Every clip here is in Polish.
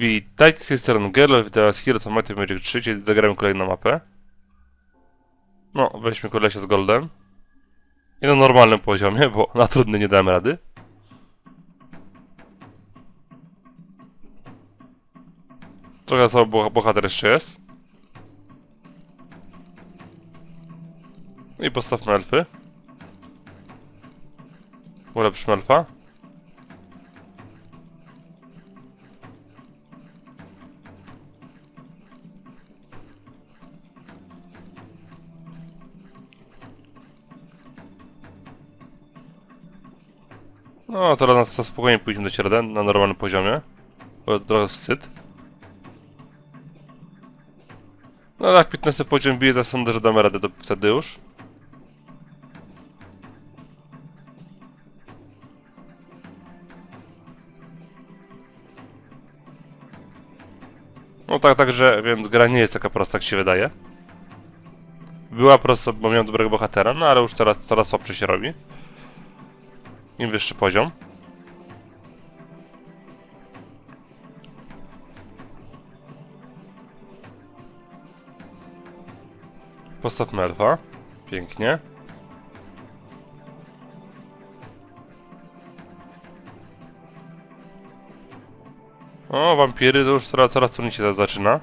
Witajcie z tej strony Gerlo, witam was Heroes of Might and Magic 3, czyli zagramy kolejną mapę. No, weźmy kolesia z Goldem. I na normalnym poziomie, bo na trudny nie dałem rady. Trochę sobie boh- bohater jeszcze jest. I postawmy elfy. Ulepszymy elfa. No, teraz na, spokojnie pójdziemy do średę, na normalnym poziomie. Bo to trochę wstyd. No jak 15 poziom bije, to sądzę, że damy radę do wtedy już. No tak, także, więc gra nie jest taka prosta, jak się wydaje. Była prosta, bo miał dobrego bohatera, no ale już teraz coraz słabsze się robi. Im wyższy poziom. Postawmy elfa. Pięknie. O, wampiry to już coraz, coraz trudniej się zaczyna.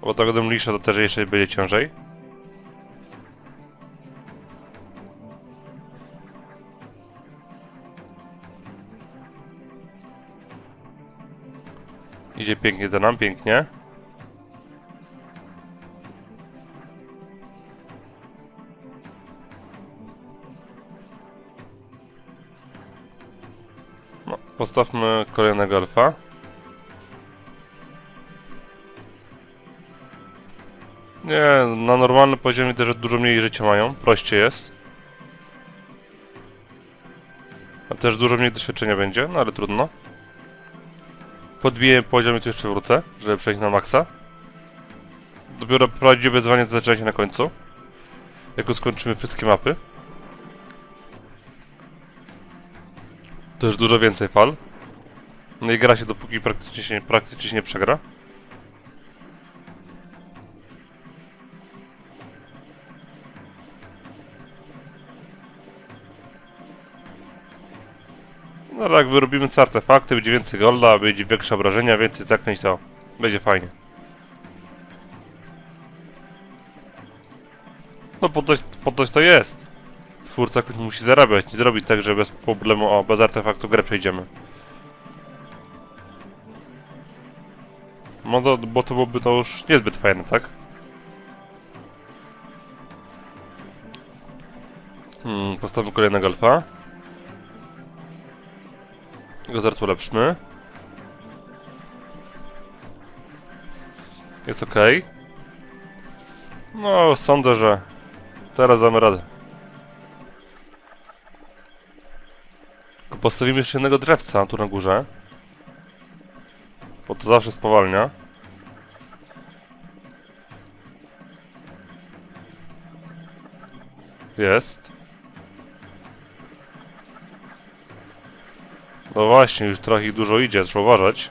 Bo tak mniejsze to też jeszcze będzie ciężej. Idzie pięknie to nam, pięknie. No, postawmy kolejnego alfa. Nie, na normalnym poziomie też dużo mniej życia mają, prościej jest. A też dużo mniej doświadczenia będzie, no ale trudno. Podbiję poziom i tu jeszcze wrócę, żeby przejść na maksa. Dopiero prawdziwe wyzwanie to zaczyna się na końcu. Jak skończymy wszystkie mapy. To już dużo więcej fal. No i gra się dopóki praktycznie się, praktycznie się nie przegra. No jak wyrobimy co artefakty, będzie więcej golda, będzie większe obrażenia, więcej zaklęć, to będzie fajnie. No po to, po to to jest. Twórca musi zarabiać, nie zrobić tak, że bez problemu, o, bez artefaktu grę przejdziemy. No to, bo to byłoby to już niezbyt fajne, tak? Hmm, postawmy kolejnego alfa. Go zaraz ulepszmy. Jest ok. No, sądzę, że teraz damy radę. Postawimy jeszcze jednego drzewca tu na górze. Bo to zawsze spowalnia. Jest. No właśnie, już trochę ich dużo idzie, trzeba uważać.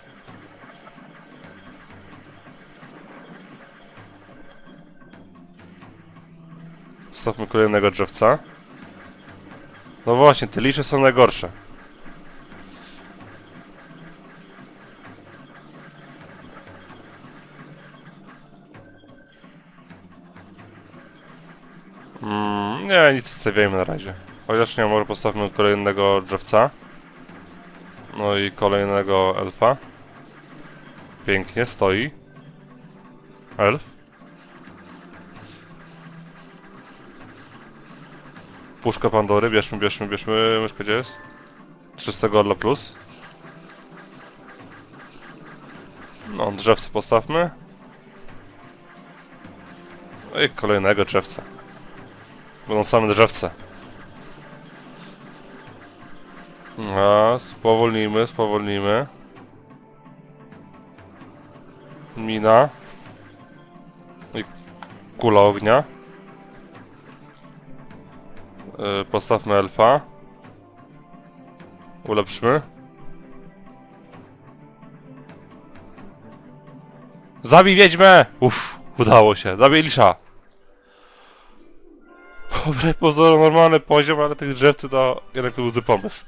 Stawmy kolejnego drzewca. No właśnie, te lisze są najgorsze. Mm, nie, nic stawiajmy na razie. Chociaż nie, może postawmy kolejnego drzewca. No i kolejnego elfa. Pięknie, stoi. Elf. Puszka Pandory, bierzmy, bierzmy, bierzmy. Myszka gdzie jest? 300 golla plus. No, drzewce postawmy. No i kolejnego drzewca. Będą same drzewce. A, spowolnijmy, spowolnijmy. Mina. I kula ognia. Yy, postawmy elfa. Ulepszmy. Zabij wiedźmę! Uff, udało się. Zabij Lisza. Wbrew pozorom normalny poziom, ale tych drzewcy to jednak to był zły pomysł.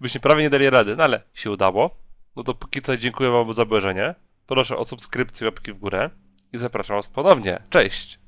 Byśmy prawie nie dali rady, no ale się udało. No to póki co dziękuję wam za obejrzenie. Proszę o subskrypcję, łapki w górę i zapraszam was ponownie. Cześć!